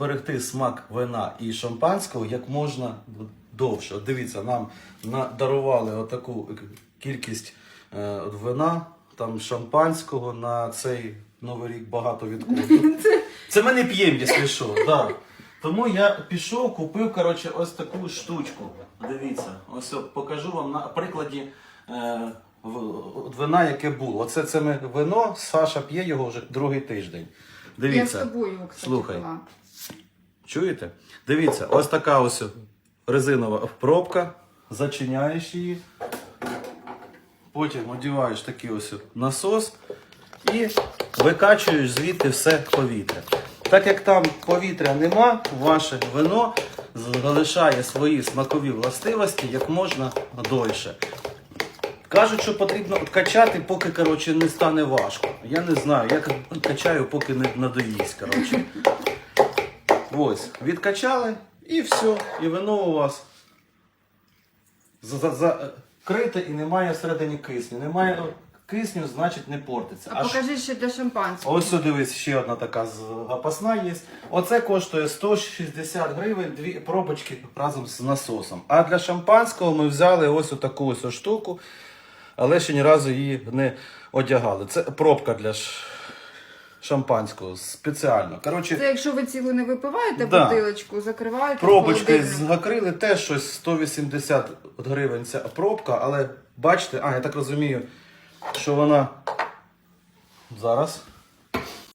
зберегти смак вина і шампанського як можна довше. От дивіться, нам надарували отаку кількість е, от вина, там шампанського на цей новий рік багато відкрутів. Це ми не п'ємо, якщо що. Да. Тому я пішов, купив коротше, ось таку штучку. Дивіться, ось покажу вам на прикладі е, в- от вина, яке було. Оце це ми вино, Саша п'є його вже другий тиждень. Дивіться. Я з тобою, кстати, Слухай. пила. Чуєте? Дивіться, ось така ось резинова пробка, зачиняєш її, потім одіваєш такий ось насос і викачуєш звідти все повітря. Так як там повітря нема, ваше вино залишає свої смакові властивості як можна дольше. Кажуть, що потрібно качати, поки коротше, не стане важко. Я не знаю, я качаю, поки не надоїсть. Коротше. Ось, відкачали і все. І вино у вас за- за- закрите і немає всередині кисню. Немає кисню, значить не портиться. А Аж- покажи ще для шампанського. Ось дивись, ще одна така запасна є. Оце коштує 160 гривень, дві пробочки разом з насосом. А для шампанського ми взяли ось таку ось штуку, але ще ні разу її не одягали. Це пробка для шампанського спеціально. Коротше, Це якщо ви цілу не випиваєте Да. бутилочку, закриваєте. в Пробочки холодильник. закрили, теж щось 180 гривень ця пробка, але бачите, а я так розумію, що вона зараз